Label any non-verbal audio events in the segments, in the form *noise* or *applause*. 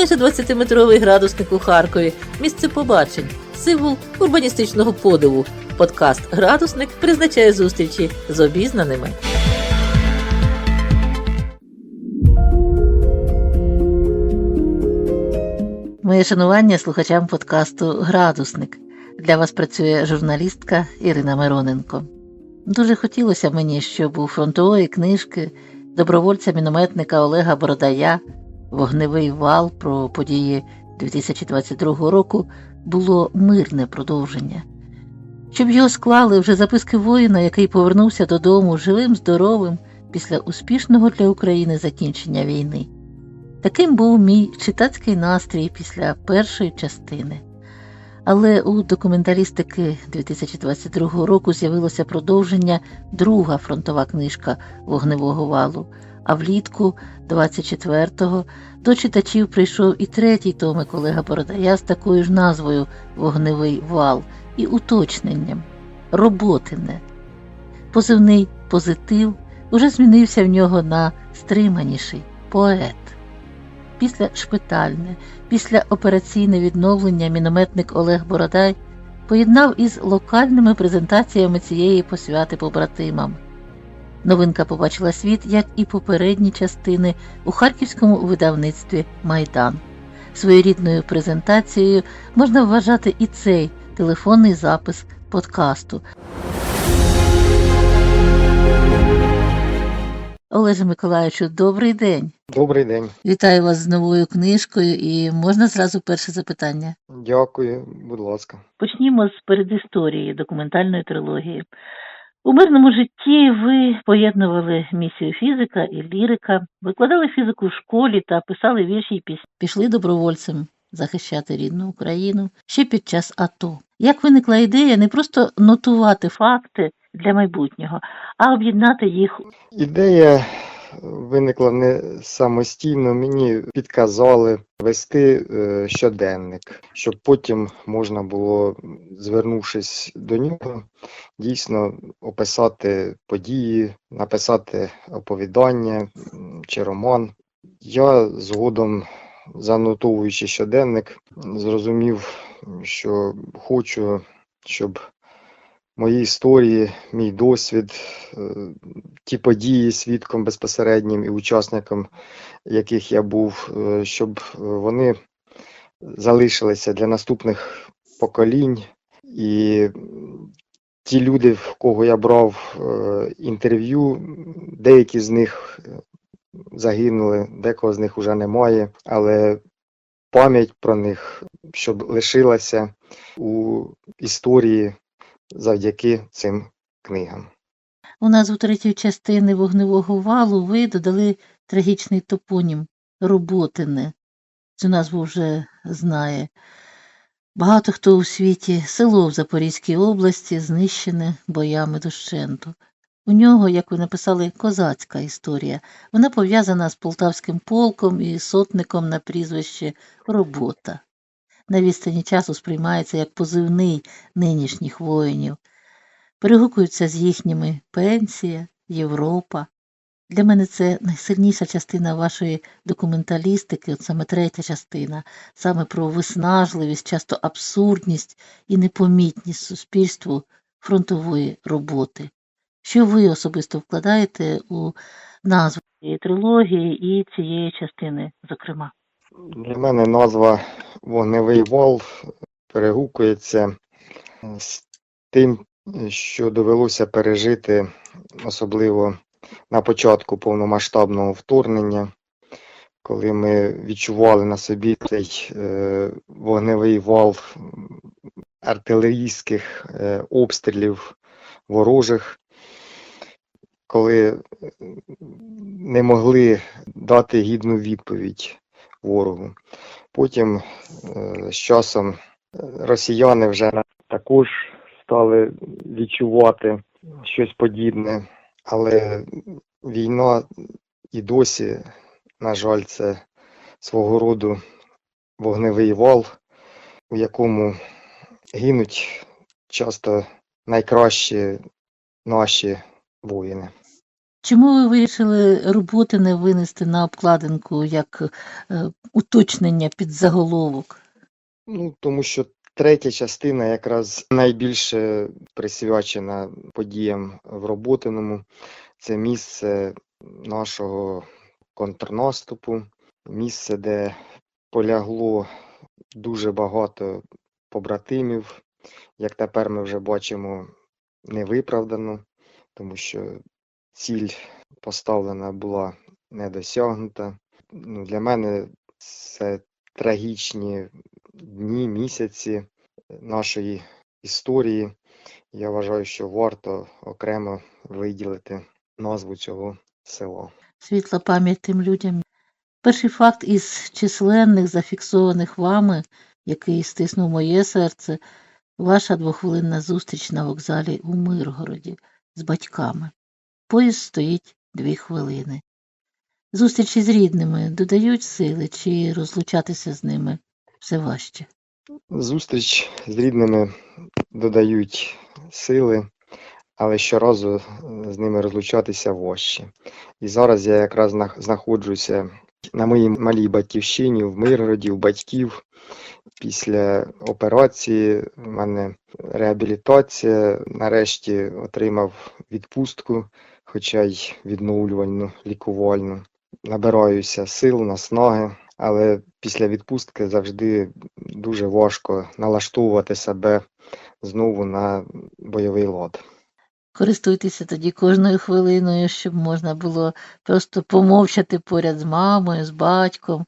майже 20-метровий градусник у Харкові, місце побачень, символ урбаністичного подиву. Подкаст Градусник призначає зустрічі з обізнаними. Моє шанування слухачам подкасту Градусник. Для вас працює журналістка Ірина Мироненко. Дуже хотілося мені, щоб у фронтової книжки добровольця-мінометника Олега Бородая Вогневий вал про події 2022 року було мирне продовження, щоб його склали вже записки воїна, який повернувся додому живим, здоровим після успішного для України закінчення війни. Таким був мій читацький настрій після першої частини. Але у документалістики 2022 року з'явилося продовження друга фронтова книжка Вогневого валу, а влітку 24-го до читачів прийшов і третій томик Олега Бородая з такою ж назвою Вогневий вал і уточненням Роботине. Позивний позитив уже змінився в нього на стриманіший поет. Після шпитальне, після операційне відновлення мінометник Олег Бородай поєднав із локальними презентаціями цієї посвяти побратимам. Новинка побачила світ, як і попередні частини у харківському видавництві Майдан. Своєрідною презентацією можна вважати і цей телефонний запис подкасту. Олеже Миколаївичу, добрий день. Добрий день. Вітаю вас з новою книжкою і можна зразу перше запитання. Дякую, будь ласка. Почнімо з передісторії документальної трилогії. У мирному житті ви поєднували місію фізика і лірика, викладали фізику в школі та писали вірші й пісні. Пішли добровольцем захищати рідну Україну ще під час АТО. Як виникла ідея не просто нотувати факти для майбутнього, а об'єднати їх Ідея виникла не самостійно. Мені підказали вести е, щоденник, щоб потім можна було, звернувшись до нього, дійсно описати події, написати оповідання чи роман. Я згодом, занотовуючи щоденник, зрозумів, що хочу, щоб мої історії, мій досвід, е, ті події свідком безпосереднім і учасником, яких я був, е, щоб е, вони залишилися для наступних поколінь. І ті люди, в кого я брав інтерв'ю, деякі з них загинули, декого з них вже немає, але пам'ять про них, щоб лишилася у історії завдяки цим книгам. У назву третьої частини вогневого валу ви додали трагічний топонім Роботине. Цю назву вже знає. Багато хто у світі село в Запорізькій області знищене боями дощенту. У нього, як ви написали, козацька історія. Вона пов'язана з полтавським полком і сотником на прізвище Робота. На відстані часу сприймається як позивний нинішніх воїнів перегукуються з їхніми пенсія, Європа. Для мене це найсильніша частина вашої документалістики, от саме третя частина, саме про виснажливість, часто абсурдність і непомітність суспільству фронтової роботи. Що ви особисто вкладаєте у назву цієї трилогії і цієї частини, зокрема? Для мене назва Вогневий вал перегукується з тим, що довелося пережити, особливо на початку повномасштабного вторгнення, коли ми відчували на собі цей е, вогневий вал артилерійських е, обстрілів ворожих, коли не могли дати гідну відповідь ворогу. Потім е, з часом е, росіяни вже також стали відчувати щось подібне, але війна і досі, на жаль, це свого роду вогневий вал, у якому гинуть часто найкращі наші воїни. Чому ви вирішили роботи не винести на обкладинку як е, уточнення під заголовок? Ну, тому що третя частина якраз найбільше присвячена подіям в Роботиному. Це місце нашого контрнаступу, місце, де полягло дуже багато побратимів. Як тепер ми вже бачимо, невиправдано, тому що ціль поставлена була не досягнута. Ну, для мене це трагічні дні, місяці нашої історії. Я вважаю, що варто окремо виділити назву цього села. Світла пам'ять тим людям. Перший факт із численних зафіксованих вами, який стиснув моє серце, ваша двохвилинна зустріч на вокзалі у Миргороді з батьками. Поїзд стоїть дві хвилини. Зустрічі з рідними додають сили чи розлучатися з ними все важче. Зустріч з рідними додають сили, але щоразу е, з ними розлучатися важче. І зараз я якраз знаходжуся на моїй малій батьківщині в Миргороді, у батьків. Після операції в мене реабілітація. Нарешті отримав відпустку, хоча й відновлювальну, лікувальну. Набираюся сил, наснаги, але після відпустки завжди дуже важко налаштовувати себе знову на бойовий лад. Користуйтеся тоді кожною хвилиною, щоб можна було просто помовчати поряд з мамою, з батьком.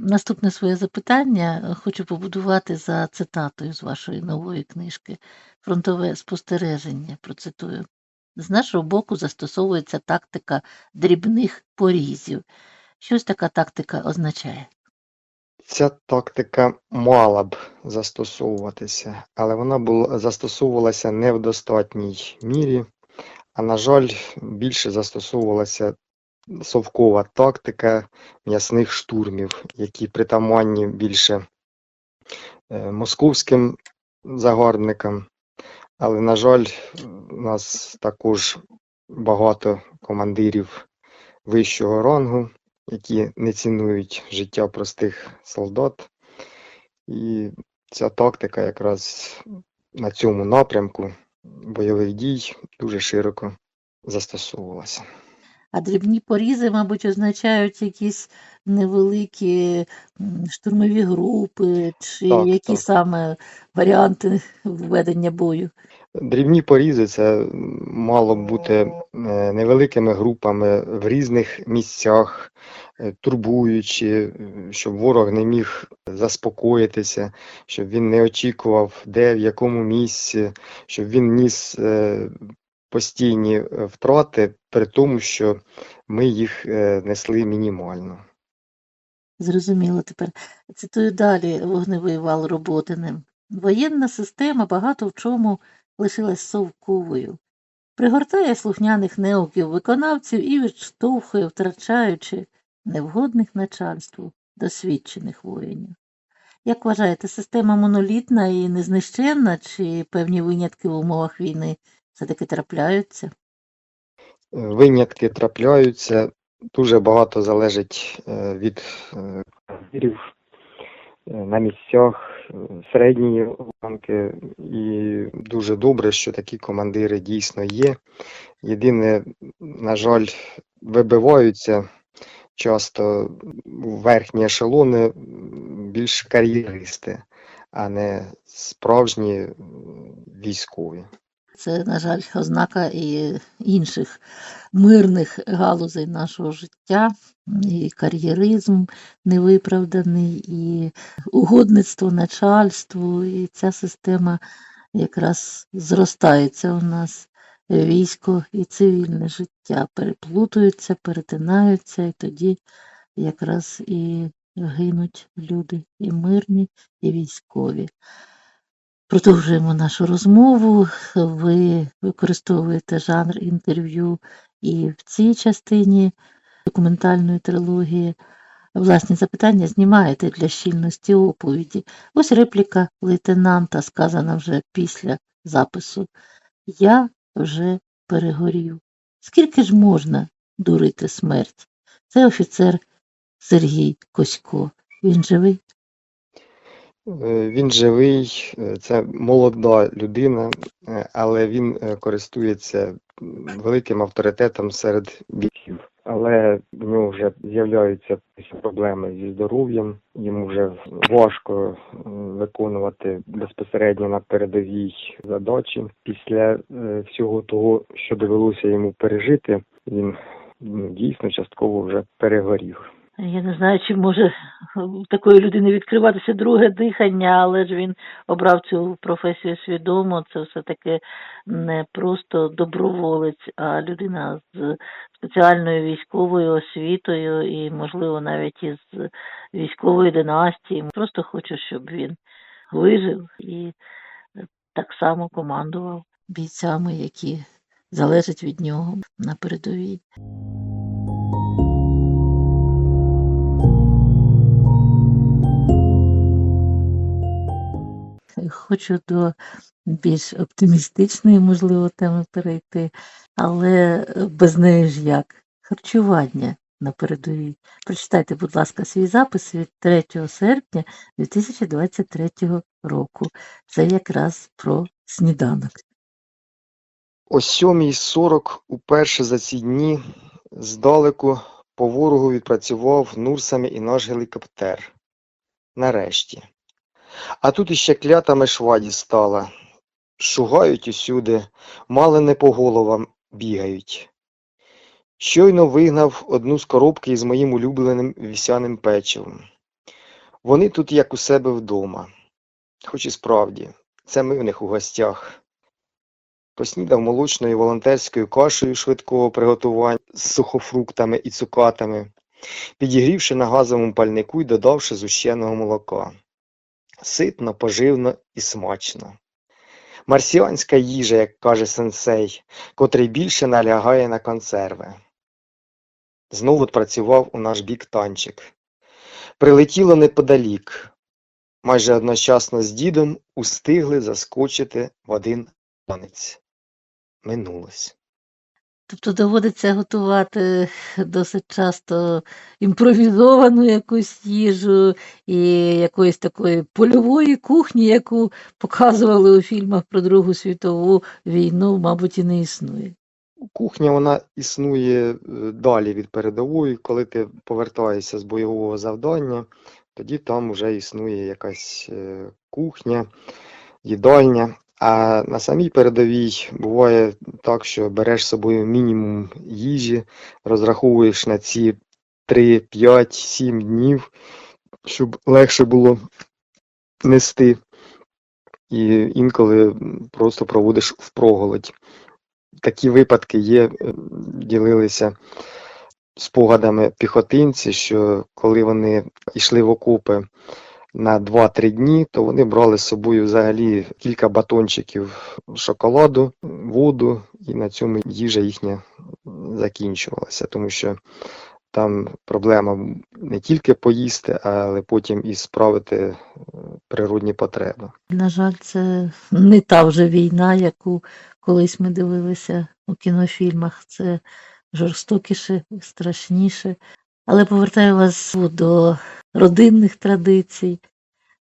Наступне своє запитання хочу побудувати за цитатою з вашої нової книжки Фронтове спостереження. Процитую. З нашого боку застосовується тактика дрібних порізів. Щось така тактика означає. Ця тактика мала б застосовуватися, але вона була застосовувалася не в достатній мірі, а на жаль, більше застосовувалася совкова тактика м'ясних штурмів, які притаманні більше е, московським загарбникам. Але, на жаль, у нас також багато командирів вищого рангу, які не цінують життя простих солдат. І ця тактика якраз на цьому напрямку бойових дій дуже широко застосовувалася. А дрібні порізи, мабуть, означають якісь невеликі штурмові групи, чи Так, які так. саме варіанти ведення бою. Дрібні порізи це мало б бути е, невеликими групами в різних місцях, е, турбуючи, е, щоб ворог не міг заспокоїтися, щоб він не очікував, де, в якому місці, щоб він ніс постійні е, втрати, при тому, що ми їх е, несли мінімально. Зрозуміло тепер. Цитую далі вогневий вал Роботиним. Воєнна система багато в чому лишилась совковою. Пригортає слухняних неуків виконавців і відштовхує, втрачаючи невгодних начальству досвідчених воїнів. Як вважаєте, система монолітна і незнищенна, чи певні винятки в умовах війни все-таки трапляються? Винятки трапляються, дуже багато залежить е, від е, командирів е, на місцях е, середньої ланки, і дуже добре, що такі командири дійсно є. Єдине, на жаль, вибиваються часто верхні ешелони більш кар'єристи, а не справжні військові. Це, на жаль, ознака і інших мирних галузей нашого життя, і кар'єризм невиправданий, і угодництво начальству, і ця система якраз зростається у нас. Військо і цивільне життя переплутуються, перетинаються, і тоді якраз і гинуть люди і мирні, і військові. Продовжуємо нашу розмову. Ви використовуєте жанр інтерв'ю і в цій частині документальної трилогії. Власні запитання знімаєте для щільності оповіді. Ось репліка лейтенанта, сказана вже після запису. Я вже перегорів. Скільки ж можна дурити смерть? Це офіцер Сергій Косько. Він живий? Е, Він живий, е, це молода людина, е, але він користується великим авторитетом серед бійців. Але в нього вже з'являються проблеми зі здоров'ям. Йому вже важко виконувати безпосередньо на передовій задачі. Після всього того, що довелося йому пережити, він ну, дійсно частково вже перегорів. Я не знаю, чи може у такої людини відкриватися друге дихання, але ж він обрав цю професію свідомо. Це все-таки не просто доброволець, а людина з спеціальною військовою освітою і, можливо, навіть із військової династії. Просто хочу, щоб він вижив і так само командував бійцями, які залежать від нього на передовій. Хочу до більш оптимістичної, можливо, теми перейти, але е, без неї ж як? Харчування на передовій. Прочитайте, будь ласка, свій запис від 3 серпня 2023 року. Це якраз про сніданок. О 7.40 уперше за ці дні здалеку по ворогу відпрацював Нурсами і наш гелікоптер. Нарешті. А тут іще клята мешва дістала. Шугають усюди, мало не по головам бігають. Щойно вигнав одну з коробки із моїм улюбленим вівсяним печивом. Вони тут як у себе вдома. Хоч і справді, це ми в них у гостях. Поснідав молочною волонтерською кашею швидкого приготування з сухофруктами і цукатами, підігрівши на газовому пальнику і додавши зущеного молока. Ситно, поживно і смачно. Марсіанська їжа, як каже сенсей, котрий більше налягає на консерви. Знову працював у наш бік танчик. Прилетіло неподалік. Майже одночасно з дідом устигли заскочити в один танець. Минулось. Тобто доводиться готувати досить часто імпровізовану якусь їжу і якоїсь такої польової кухні, яку показували у фільмах про Другу світову війну, мабуть, і не існує. Кухня вона існує е, далі від передової, коли ти повертаєшся з бойового завдання, тоді там вже існує якась е, кухня, їдальня. А на самій передовій буває так, що береш з собою мінімум їжі, розраховуєш на ці 3, 5, 7 днів, щоб легше було нести. І інколи просто проводиш впроголодь. Такі випадки є, е, ділилися спогадами піхотинці, що коли вони йшли в окопи на 2-3 дні, то вони брали з собою взагалі кілька батончиків шоколаду, воду, і на цьому їжа їхня закінчувалася, тому що там проблема не тільки поїсти, але потім і справити е, природні потреби. На жаль, це не та вже війна, яку колись ми дивилися у кінофільмах. Це жорстокіше, страшніше. Але повертаю вас до родинних традицій.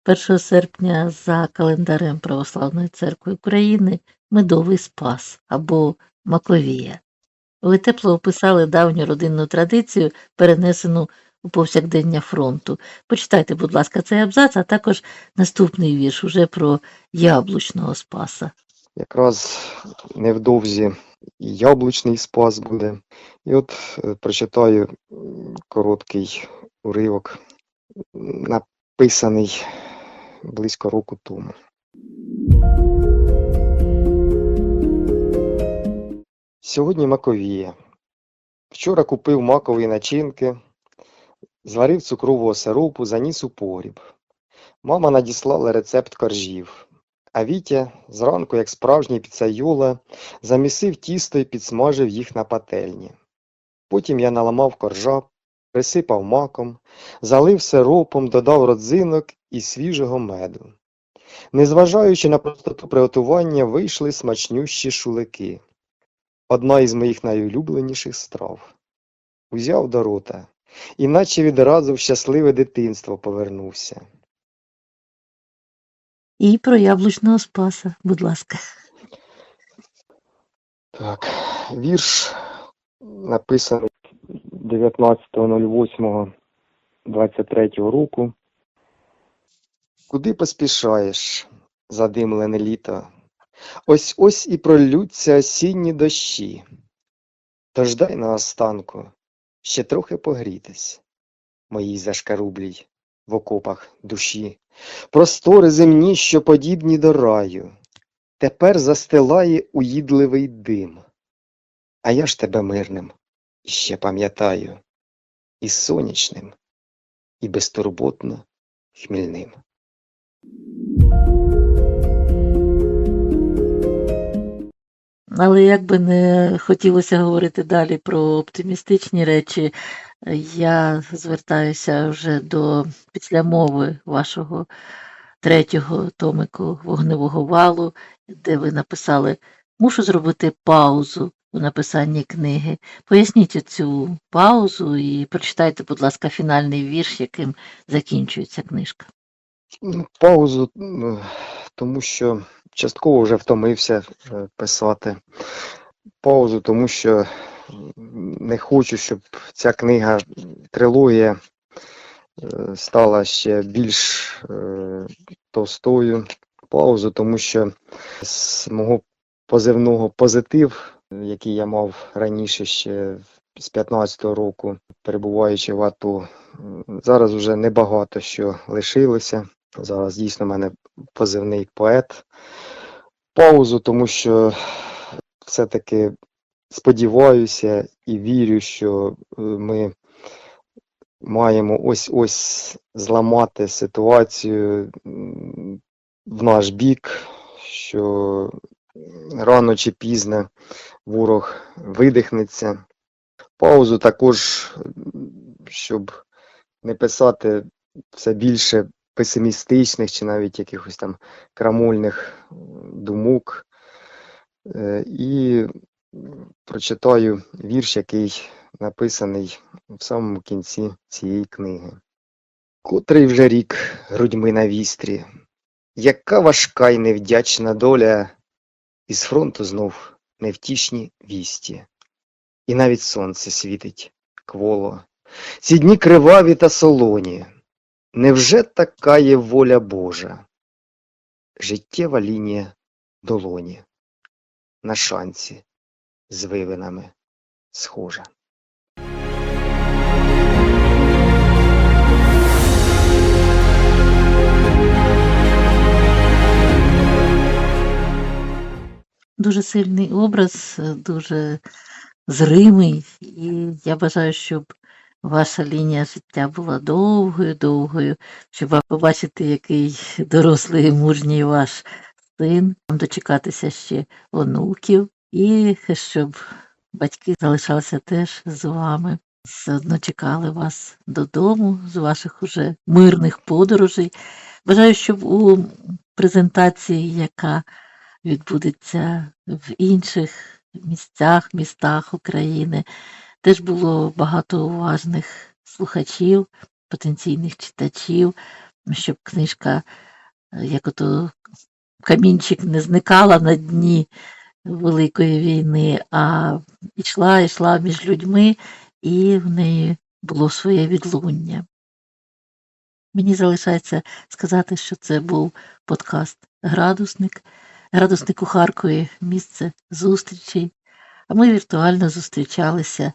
1 серпня за календарем Православної церкви України медовий спас або Маковія. Ви тепло описали давню родинну традицію, перенесену у повсякдення фронту. Почитайте, будь ласка, цей абзац, а також наступний вірш уже про яблучного спаса. Якраз невдовзі яблучний спас буде. І от е, прочитаю короткий уривок, написаний близько року тому. Сьогодні маковія. Вчора купив макові начинки, зварив цукрового сиропу, заніс у погріб. Мама надіслала рецепт коржів. А Вітя зранку, як справжній піцайола, замісив тісто і підсмажив їх на пательні. Потім я наламав коржа, присипав маком, залив сиропом, додав родзинок і свіжого меду. Незважаючи на простоту приготування, вийшли смачнющі шулики. одна із моїх найулюбленіших страв. Узяв до рота, і наче відразу в щасливе дитинство повернувся. І про яблучного спаса, будь ласка. Так, вірш написаний 19.08.23 року. Куди поспішаєш, задимлене літо? Ось ось і пролються осінні дощі. Тож дай наостанку ще трохи погрітись, моїй зашкарублій в окопах душі. Простори земні, що подібні до раю, тепер застилає уїдливий дим. А я ж тебе мирним іще пам'ятаю, і сонячним, і безтурботно хмільним. Але як би не хотілося говорити далі про оптимістичні речі, я звертаюся вже до післямови вашого третього томику вогневого валу, де ви написали Мушу зробити паузу у написанні книги. Поясніть цю паузу і прочитайте, будь ласка, фінальний вірш, яким закінчується книжка. Ну, Паузу, ну, тому що частково вже втомився е, писати. Паузу, тому що не хочу, щоб ця книга, трилогія е, стала ще більш е, товстою. Паузу, тому що з мого позивного позитив, який я мав раніше ще з 15-го року, перебуваючи в АТО, зараз вже небагато що лишилося. Зараз дійсно в мене позивний поет. Паузу, тому що все-таки сподіваюся і вірю, що е, ми маємо ось-ось зламати ситуацію в наш бік, що рано чи пізно ворог видихнеться. Паузу також, щоб не писати все більше песимістичних чи навіть якихось там крамольних думок. Е, І прочитаю вірш, який написаний в самому кінці цієї книги. Котрий вже рік грудьми на вістрі, яка важка й невдячна доля, із фронту знов невтішні вісті, і навіть сонце світить кволо. Ці дні криваві та солоні. Невже така є воля Божа? Життєва лінія долоні на шанці з вивинами схожа. Дуже сильний образ, е, дуже зримий, і я бажаю, щоб ваша лінія життя була довгою, довгою, щоб побачити, який дорослий і мужній ваш син, дочекатися ще онуків, і щоб батьки залишалися теж з вами. Все одно чекали вас додому з ваших уже мирних подорожей. Бажаю, щоб у презентації, яка відбудеться в інших місцях, містах України. Теж було багато уважних слухачів, потенційних читачів, щоб книжка, е, як ото камінчик не зникала на дні Великої війни, а йшла, йшла між людьми, і в неї було своє відлуння. Мені залишається сказати, що це був подкаст Градусник. Градусник у Харкові місце зустрічей. А ми віртуально зустрічалися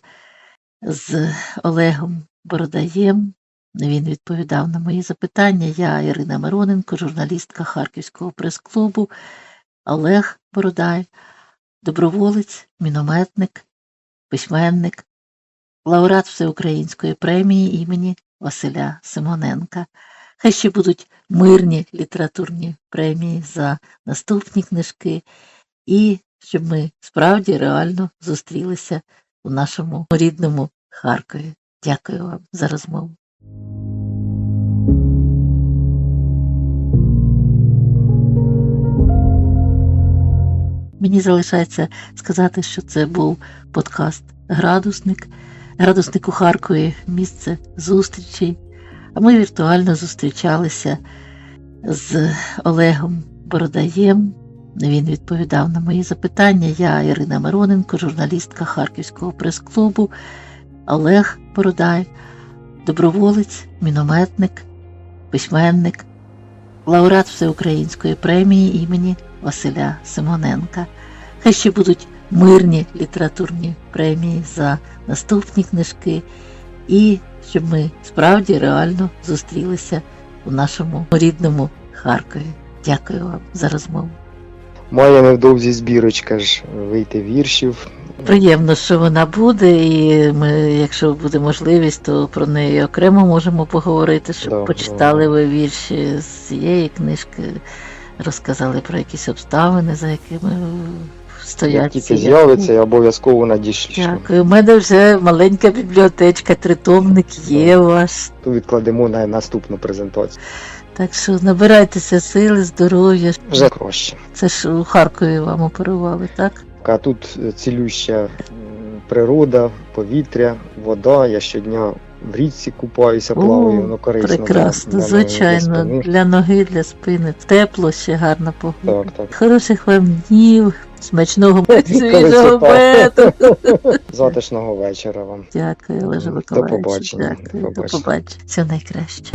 з Олегом Бородаєм. Він відповідав на мої запитання. Я Ірина Мироненко, журналістка Харківського прес-клубу. Олег Бородай, доброволець, мінометник, письменник, лауреат Всеукраїнської премії імені Василя Симоненка. Хай ще будуть мирні літературні премії за наступні книжки, і щоб ми справді реально зустрілися у нашому рідному Харкові. Дякую вам за розмову. Мені залишається сказати, що це був подкаст Градусник. Градусник у Харкові місце зустрічей. Ми віртуально зустрічалися з Олегом Бородаєм. Він відповідав на мої запитання. Я Ірина Мироненко, журналістка Харківського прес-клубу. Олег Бородай, доброволець, мінометник, письменник, лауреат Всеукраїнської премії імені Василя Симоненка. Хай ще будуть мирні літературні премії за наступні книжки, і щоб ми справді реально зустрілися у нашому рідному Харкові. Дякую вам за розмову. Має невдовзі збірочка ж вийти віршів. Приємно, що вона буде, і ми, якщо буде можливість, то про неї окремо можемо поговорити, щоб Да, почитали да. ви вірші з цієї книжки, розказали про якісь обставини, за якими стоять. Тільки з'явиться, я обов'язково надішлю. Дякую. У мене вже маленька бібліотечка, тритомник є ваш. Ту відкладемо на наступну презентацію. Так що набирайтеся сили, здоров'я. Вже краще. Це ж у Харкові вам оперували, так? А тут е, цілюща природа, повітря, вода. Я щодня в річці купаюся, плаваю, воно корисно. Прекрасно, для для звичайно, спини. для ноги, для спини. Тепло, ще гарна погода. Так, так. Хороших вам днів, смачного свіжого бету. *laughs* Затишного вечора вам. Дякую, Олеже До побачення, Дякую, до побачення. Все найкраще.